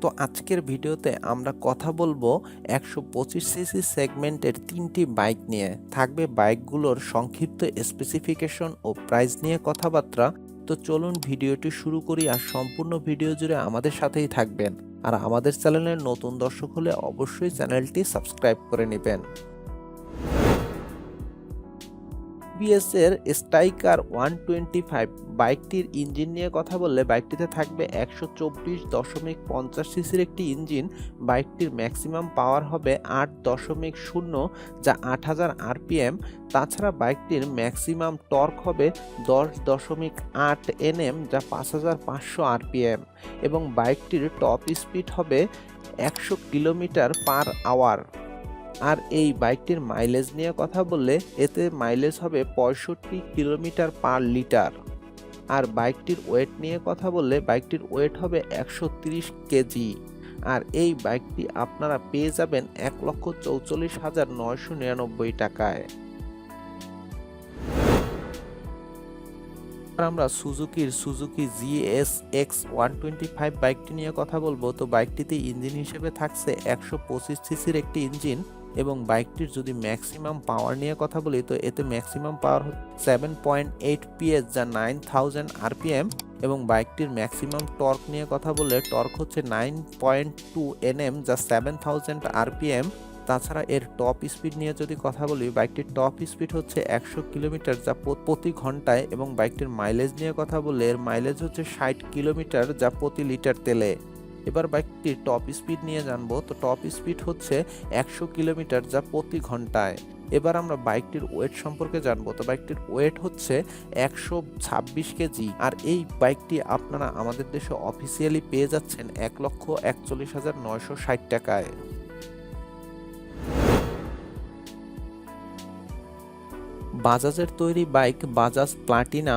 তো আজকের ভিডিওতে আমরা কথা বলব একশো পঁচিশ সিসি সেগমেন্টের তিনটি বাইক নিয়ে। থাকবে বাইকগুলোর সংক্ষিপ্ত স্পেসিফিকেশন ও প্রাইস নিয়ে কথাবার্তা। তো চলুন ভিডিওটি শুরু করি আর সম্পূর্ণ ভিডিও জুড়ে আমাদের সাথেই থাকবেন। আর আমাদের চ্যানেলের নতুন দর্শক হলে অবশ্যই চ্যানেলটি সাবস্ক্রাইব করে নেবেন। এর স্ট্রাইকার ওয়ান টোয়েন্টি ফাইভ বাইকটির ইঞ্জিন নিয়ে কথা বললে বাইকটিতে থাকবে একশো চব্বিশ দশমিক পঞ্চাশ সিসির একটি ইঞ্জিন বাইকটির ম্যাক্সিমাম পাওয়ার হবে আট দশমিক শূন্য, যা আট হাজার আরপিএম তাছাড়া বাইকটির ম্যাক্সিমাম টর্ক হবে দশ দশমিক আট এনএম যা পাঁচ হাজার পাঁচশো আরপিএম এবং বাইকটির টপ স্পিড হবে একশো কিলোমিটার পার আওয়ার আর এই বাইকটির মাইলেজ নিয়ে কথা বললে এতে মাইলেজ হবে পঁয়ষট্টি কিলোমিটার পার লিটার আর বাইকটির ওয়েট নিয়ে কথা বললে বাইকটির ওয়েট হবে একশো কেজি। আর এই বাইকটি আপনারা পেয়ে যাবেন এক লক্ষ চৌচল্লিশ হাজার নয়শো নিরানব্বই টাকায়। আমরা সুজুকির Suzuki GS X one twenty five বাইকটি নিয়ে কথা বলব। তো বাইকটিতে ইঞ্জিন হিসেবে থাকছে একশো পঁচিশ সিসির একটি ইঞ্জিন। এবং বাইকটির যদি ম্যাক্সিমাম পাওয়ার নিয়ে কথা বলি, তো এতে maximum power seven point eight PS যা নাইন থাউজেন্ড আরপিএম এবং বাইকটির ম্যাক্সিমাম টর্ক নিয়ে কথা বললে টর্ক হচ্ছে নাইন পয়েন্ট টু এনএম যা সেভেন থাউজেন্ড আরপিএম তাছাড়া এর টপ স্পিড নিয়ে যদি কথা বলি, বাইকটির টপ স্পিড হচ্ছে একশো কিলোমিটার, যা প্রতি ঘন্টায় এবং বাইকটির মাইলেজ নিয়ে কথা বললে এর মাইলেজ হচ্ছে ষাট কিলোমিটার, যা প্রতি লিটার তেলে। এবার বাইকটির টপ স্পিড নিয়ে জানব। তো টপ স্পিড হচ্ছে একশো কিলোমিটার যা প্রতি ঘন্টায়। এবার আমরা বাইকটির ওয়েট সম্পর্কে জানব। তো বাইকটির ওয়েট হচ্ছে একশো ছাব্বিশ কেজি। আর এই বাইকটি আপনারা আমাদের দেশে অফিসিয়ালি পেয়ে যাচ্ছেন এক লক্ষ একচল্লিশ হাজার নয়শো ষাট টাকায়। বাজাজের তৈরি bike Bajaj Platina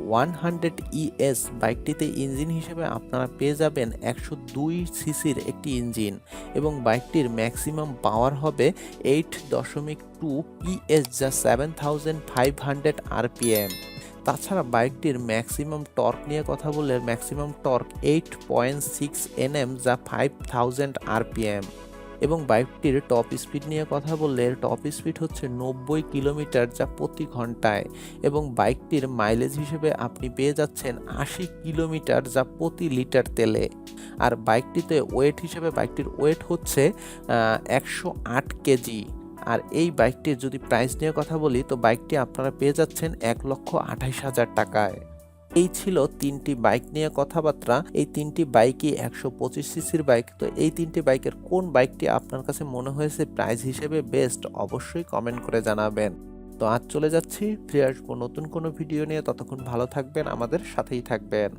one hundred ES বাইকটিতে engine হিসেবে আপনারা পেয়ে যাবেন একশো দুই সিসির একটি ইঞ্জিন এবং বাইকটির ম্যাক্সিমাম পাওয়ার হবে এইট দশমিক টু পিএস যা seven thousand five hundred RPM তাছাড়া বাইকটির ম্যাক্সিমাম টর্ক নিয়ে কথা বললে maximum torque eight point six NM যা ফাইভ থাউজেন্ড আরপিএম এবং বাইকটির টপ স্পিড নিয়ে কথা বললে টপ স্পিড হচ্ছে নব্বই কিলোমিটার যা প্রতি ঘন্টায় এবং বাইকটির মাইলেজ হিসেবে আপনি পেয়ে যাচ্ছেন আশি কিলোমিটার যা প্রতি লিটার তেলে। আর বাইকটিতে ওয়েট হিসেবে বাইকটির ওয়েট হচ্ছে একশো আট কেজি আর এই বাইকটির যদি প্রাইস নিয়ে কথা বলি, তো বাইকটি আপনারা পেয়ে যাচ্ছেন এক লক্ষ আঠাইশ হাজার টাকায়। এই ছিল তিনটি বাইক নিয়ে কথাবার্তা। এই তিনটি বাইকই একশো পঁচিশ সিসির বাইক। তো এই তিনটি বাইকের কোন বাইকটি আপনার কাছে মনে হয়েছে প্রাইস হিসেবে বেস্ট অবশ্যই কমেন্ট করে জানাবেন। তো আজ চলে যাচ্ছি, ফিরে আসব নতুন কোনো ভিডিও নিয়ে। ততক্ষণ ভালো থাকবেন, আমাদের সাথেই থাকবেন।